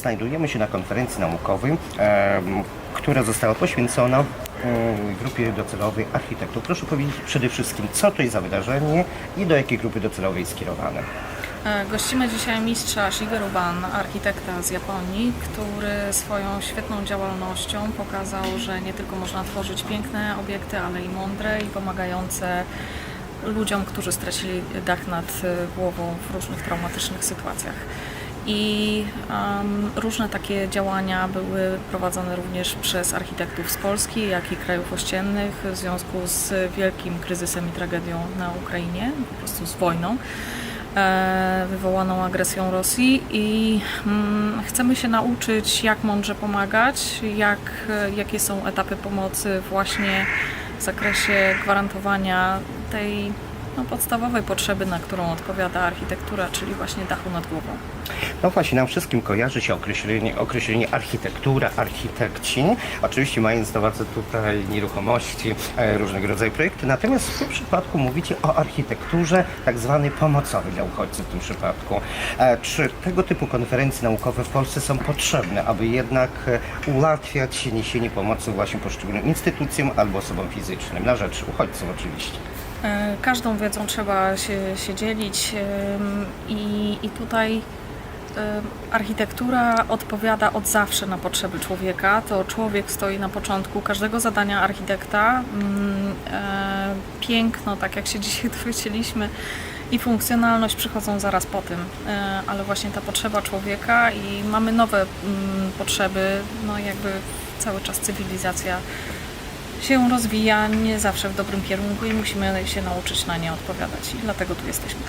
Znajdujemy się na konferencji naukowej, em, która została poświęcona em, grupie docelowej architektów. Proszę powiedzieć przede wszystkim, co to jest za wydarzenie i do jakiej grupy docelowej jest skierowane. E, Gościmy dzisiaj mistrza Shigeru Ban, architekta z Japonii, który swoją świetną działalnością pokazał, że nie tylko można tworzyć piękne obiekty, ale i mądre i pomagające ludziom, którzy stracili dach nad e, głową w różnych traumatycznych sytuacjach. I em, różne takie działania były prowadzone również przez architektów z Polski, jak i krajów ościennych w związku z wielkim kryzysem i tragedią na Ukrainie, po prostu z wojną e, wywołaną agresją Rosji. I mm, chcemy się nauczyć, jak mądrze pomagać, jak, jakie są etapy pomocy właśnie w zakresie gwarantowania tej no, podstawowej potrzeby, na którą odpowiada architektura, czyli właśnie dachu nad głową. No właśnie, nam wszystkim kojarzy się określenie, określenie architektura, architekci, oczywiście mając na uwadze tutaj nieruchomości, e, różnego rodzaju projekty, natomiast w tym przypadku mówicie o architekturze tak zwanej pomocowej dla uchodźców w tym przypadku. E, Czy tego typu konferencje naukowe w Polsce są potrzebne, aby jednak e, ułatwiać niesienie pomocy właśnie poszczególnym instytucjom albo osobom fizycznym, na rzecz uchodźców oczywiście? E, Każdą wiedzą trzeba się, się dzielić i, i tutaj architektura odpowiada od zawsze na potrzeby człowieka. To człowiek stoi na początku każdego zadania architekta. Mm, e, Piękno, tak jak się dzisiaj dowiedzieliśmy, i funkcjonalność przychodzą zaraz po tym, E, ale właśnie ta potrzeba człowieka i mamy nowe mm, potrzeby, no jakby cały czas cywilizacja się rozwija nie zawsze w dobrym kierunku i musimy się nauczyć na nie odpowiadać i dlatego tu jesteśmy.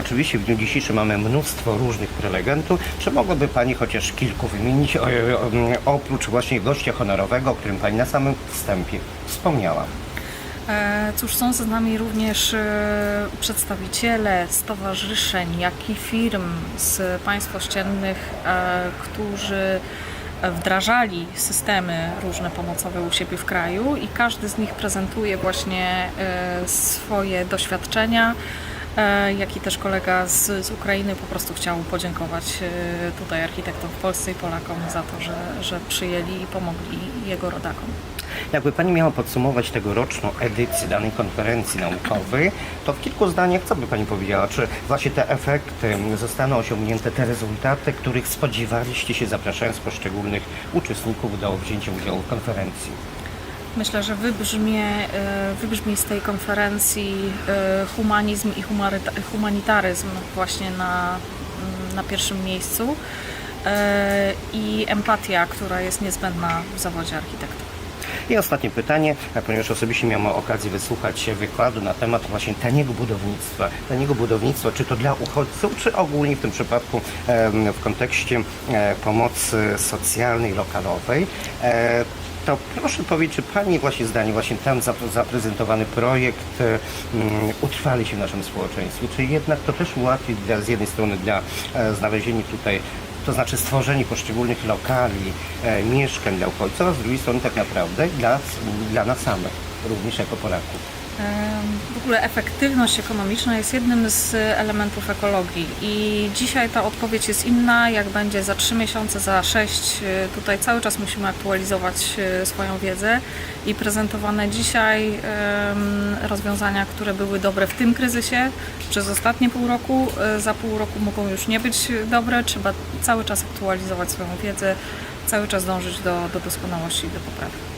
Oczywiście w dniu dzisiejszym mamy mnóstwo różnych prelegentów. Czy mogłaby Pani chociaż kilku wymienić, o, o, oprócz właśnie gościa honorowego, o którym Pani na samym wstępie wspomniała? E, Cóż, są z nami również e, przedstawiciele stowarzyszeń, jak i firm z państw ościennych, e, którzy wdrażali systemy różne pomocowe u siebie w kraju i każdy z nich prezentuje właśnie e, swoje doświadczenia. E, jak i też kolega z, z Ukrainy po prostu chciał podziękować e, tutaj architektom w Polsce i Polakom za to, że, że przyjęli i pomogli jego rodakom. Jakby Pani miała podsumować tegoroczną edycję danej konferencji naukowej, to w kilku zdaniach co by Pani powiedziała? Czy właśnie te efekty zostaną osiągnięte, te rezultaty, których spodziewaliście się zapraszając poszczególnych uczestników do wzięcia udziału w konferencji? Myślę, że wybrzmie, e, wybrzmi z tej konferencji e, humanizm i humanitaryzm właśnie na, mm, na pierwszym miejscu e, i empatia, która jest niezbędna w zawodzie architekta. I ostatnie pytanie, ponieważ osobiście miałem okazję wysłuchać wykładu na temat właśnie taniego budownictwa. Taniego budownictwa, czy to dla uchodźców, czy ogólnie w tym przypadku w kontekście pomocy socjalnej, lokalowej. To proszę powiedzieć, czy Pani właśnie zdanie, właśnie zap- zaprezentowany projekt e, mm, utrwali się w naszym społeczeństwie? Czy jednak to też ułatwi dla, z jednej strony dla e, znalezienia tutaj to znaczy stworzenie poszczególnych lokali, e, mieszkań dla uchodźców, a z drugiej strony tak naprawdę dla, dla nas samych, również jako Polaków. W ogóle efektywność ekonomiczna jest jednym z elementów ekologii i dzisiaj ta odpowiedź jest inna, jak będzie za 3 miesiące, za 6. Tutaj cały czas musimy aktualizować e, swoją wiedzę i prezentowane dzisiaj rozwiązania, które były dobre w tym kryzysie przez ostatnie pół roku, e, za pół roku mogą już nie być dobre. Trzeba cały czas aktualizować swoją wiedzę, cały czas dążyć do, do doskonałości i do poprawy.